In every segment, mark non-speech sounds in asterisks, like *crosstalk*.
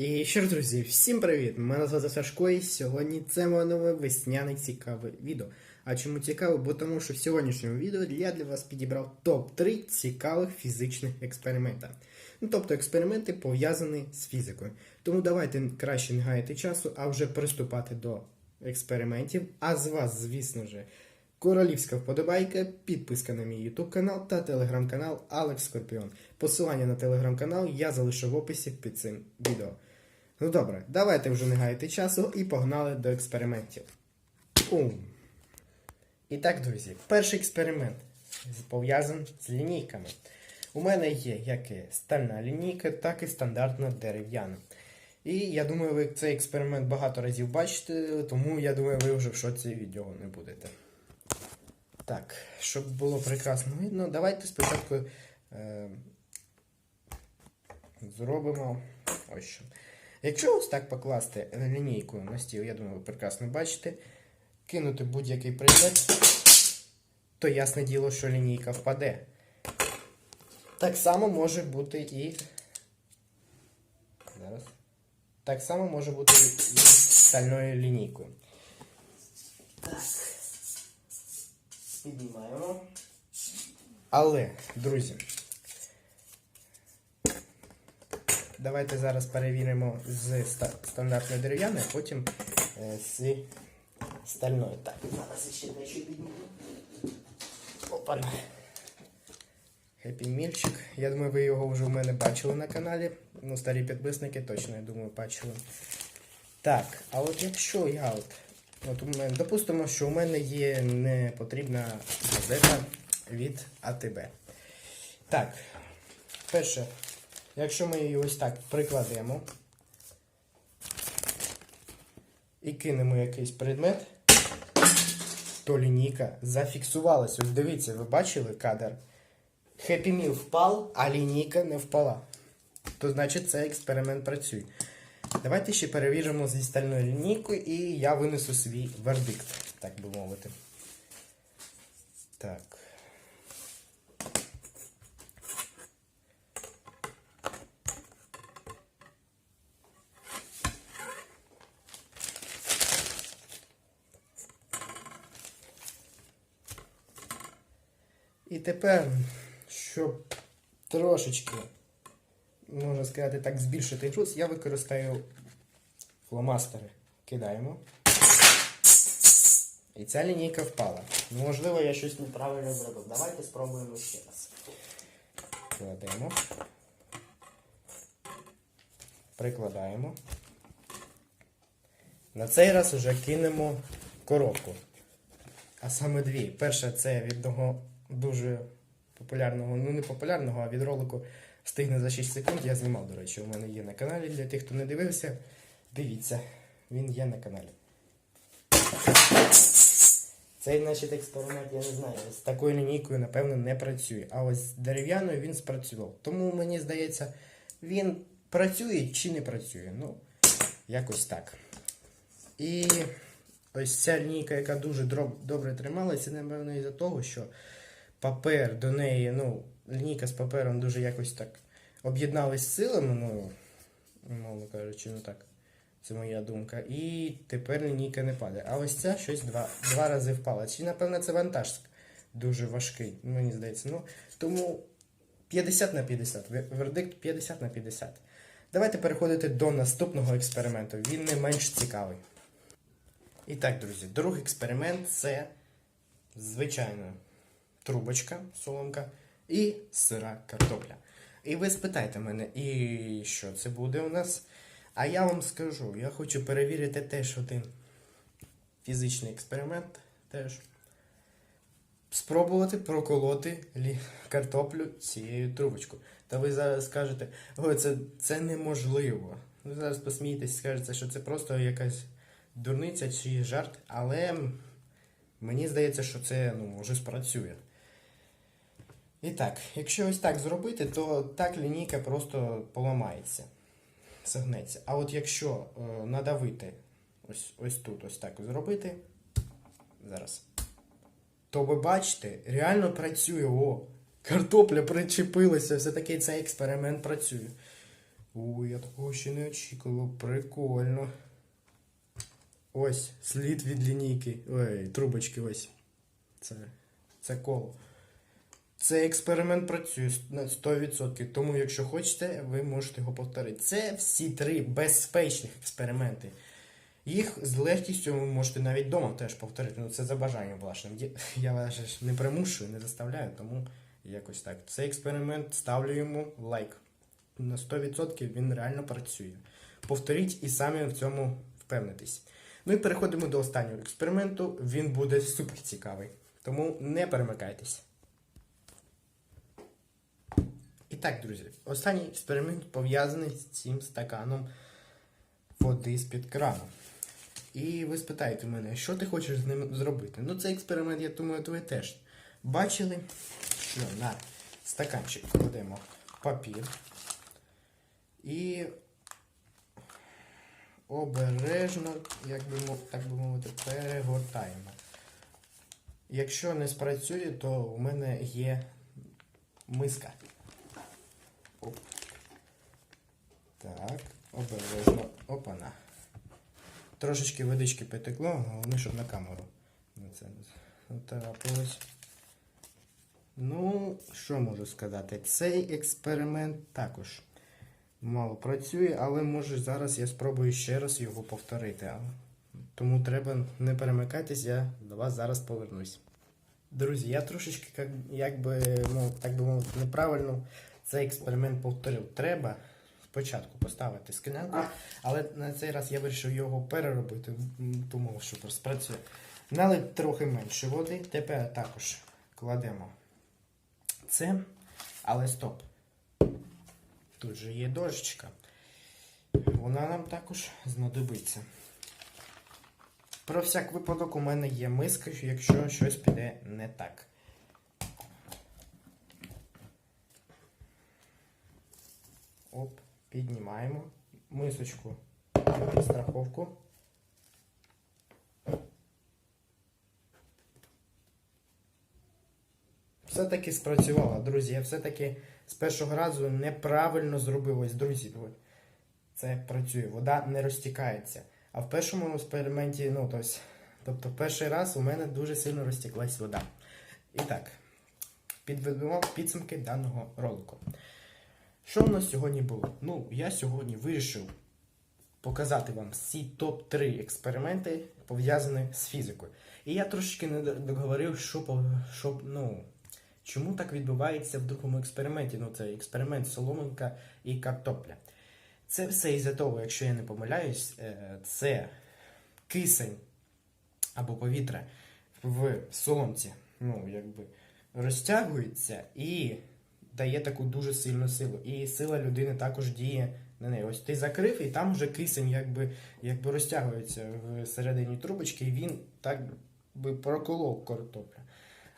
І що ж, друзі, всім привіт! Мене звати Сашко, і сьогодні це моє нове весняне цікаве відео. А чому цікаве? Бо тому що в сьогоднішньому відео я для вас підібрав топ-3 цікавих фізичних експеримента. Ну, тобто експерименти пов'язані з фізикою. Тому давайте краще не гаяти часу, а вже приступати до експериментів. А з вас, звісно ж, королівська вподобайка, підписка на мій YouTube канал та телеграм-канал Алекс Скорпіон. Посилання на телеграм-канал я залишу в описі під цим відео. Ну добре, давайте вже не гаяти часу і погнали до експериментів. Ум. І так, друзі, перший експеримент пов'язаний з лінійками. У мене є як стальна лінійка, так і стандартна дерев'яна. І я думаю, ви цей експеримент багато разів бачите, тому я думаю, ви вже в шоці від нього не будете. Так, щоб було прекрасно видно, давайте спочатку е, зробимо ось що. Якщо ось так покласти лінійку на стіл, я думаю, ви прекрасно бачите, кинути будь-який предмет, то ясне діло, що лінійка впаде. Так само може бути і. Зараз. Так само може бути і стальною лінійкою. Так. Піднімаємо. Але, друзі, давайте зараз перевіримо з ста- стандартною дерев'яною, а потім е, з стальною. Так, зараз ще дещо підніму. Опана. Хеппі Мільчик. Я думаю, ви його вже у мене бачили на каналі. Ну, старі підписники точно, я думаю, бачили. Так, а от якщо я от. От у мене, допустимо, що у мене є непотрібна газета від АТБ. Так, перше, якщо ми її ось так прикладемо і кинемо якийсь предмет, то лінійка зафіксувалась. Ось дивіться, ви бачили кадр? Happy Meal впав, а лінійка не впала. То значить цей експеримент працює. Давайте ще перевіримо зі стальною лінійкою і я винесу свій вердикт, так би мовити. Так. І тепер, щоб трошечки, можна сказати так, збільшити груз, я використаю фломастери. Кидаємо. І ця лінійка впала. Можливо, я щось неправильно зробив. Давайте спробуємо ще раз. Кладемо. Прикладаємо. На цей раз вже кинемо коробку. А саме дві. Перша це від одного дуже популярного, ну не популярного, а від ролику Стигне за 6 секунд. Я знімав, до речі, у мене є на каналі. Для тих, хто не дивився, дивіться, він є на каналі. Цей значить, експеримент, я не знаю, з такою лінійкою, напевно, не працює. А ось дерев'яною він спрацював. Тому мені здається, він працює чи не працює. Ну, якось так. І ось ця лінійка, яка дуже добре трималася, напевно, із-за того, що папер до неї, ну, лінійка з папером дуже якось так об'єднались силами, ну, мовно кажучи, ну так. Це моя думка. І тепер лінійка не падає. А ось ця щось два, два рази впала. Чи, напевно, це вантаж дуже важкий, мені здається. Ну, тому 50 на 50. Вердикт 50 на 50. Давайте переходити до наступного експерименту. Він не менш цікавий. І так, друзі, другий експеримент це звичайна трубочка, соломка і сира картопля. І ви спитаєте мене, і що це буде у нас? А я вам скажу, я хочу перевірити теж один фізичний експеримент. Теж. Спробувати проколоти картоплю цією трубочкою. Та ви зараз скажете, ой, це, це неможливо. Ви зараз посмієтесь, скажете, що це просто якась дурниця чи жарт, але мені здається, що це ну, може спрацює. І так, якщо ось так зробити, то так лінійка просто поламається, согнеться. А от якщо е, надавити ось, ось тут, ось так зробити, зараз, то ви бачите, реально працює. О, картопля причепилася, все-таки цей експеримент працює. У, я такого ще не очікував. Прикольно. Ось, слід від лінійки. Ой, трубочки ось. Це, це коло. Цей експеримент працює на 100%, тому якщо хочете, ви можете його повторити. Це всі три безпечних експерименти. Їх з легкістю ви можете навіть вдома теж повторити. Ну це за бажанням вашим. *laughs* Я вас не примушую, не заставляю, тому якось так. Цей експеримент ставлю йому лайк. На 100% він реально працює. Повторіть і самі в цьому впевнитесь. Ну і переходимо до останнього експерименту. Він буде супер цікавий. Тому не перемикайтесь. І так, друзі, останній експеримент пов'язаний з цим стаканом води з-під крану. І ви спитаєте мене, що ти хочеш з ним зробити? Ну, цей експеримент, я думаю, ви теж бачили, що на стаканчик кладемо папір і обережно, як би, так би мовити, перегортаємо. Якщо не спрацює, то у мене є миска. Оп. Так, обережно. Опана. Трошечки водички потекло, головне, щоб на камеру. на трапилось. Ну, що можу сказати? Цей експеримент також мало працює, але може зараз я спробую ще раз його повторити. Тому треба не перемикатись, я до вас зараз повернусь. Друзі, я трошечки, як би, ну, так би мовити, неправильно цей експеримент повторив. Треба спочатку поставити склянку, але на цей раз я вирішив його переробити, думав, що спрацює. Налить трохи менше води, тепер також кладемо це, але стоп. Тут же є дощечка. Вона нам також знадобиться. Про всяк випадок у мене є миска, якщо щось піде не так. Оп, піднімаємо мисочку на страховку. Все-таки спрацювало, друзі. Я все-таки з першого разу неправильно зробив. Друзі, це працює. Вода не розтікається. А в першому експерименті, ну, тобто, тобто перший раз у мене дуже сильно розтіклась вода. І так, підведемо підсумки даного ролику. Що у нас сьогодні було? Ну, я сьогодні вирішив показати вам всі топ-3 експерименти, пов'язані з фізикою. І я трошечки не договорив, що, що ну, чому так відбувається в другому експерименті. Ну, це експеримент соломинка і картопля. Це все із-за того, якщо я не помиляюсь, е, це кисень або повітря в соломці, ну, якби розтягується і дає таку дуже сильну силу. І сила людини також діє на неї. Ось ти закрив, і там вже кисень якби, якби розтягується всередині трубочки, і він так би проколов картоплю.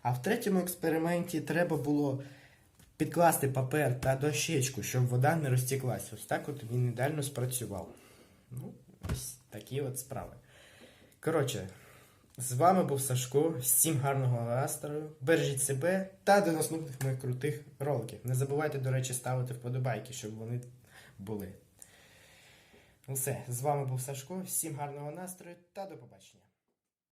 А в третьому експерименті треба було підкласти папер та дощечку, щоб вода не розтіклася. Ось так от він ідеально спрацював. Ну, ось такі от справи. Коротше, з вами був Сашко. Всім гарного настрою. Бережіть себе та до наступних моїх крутих роликів. Не забувайте, до речі, ставити вподобайки, щоб вони були. Ну все, з вами був Сашко. Всім гарного настрою та до побачення.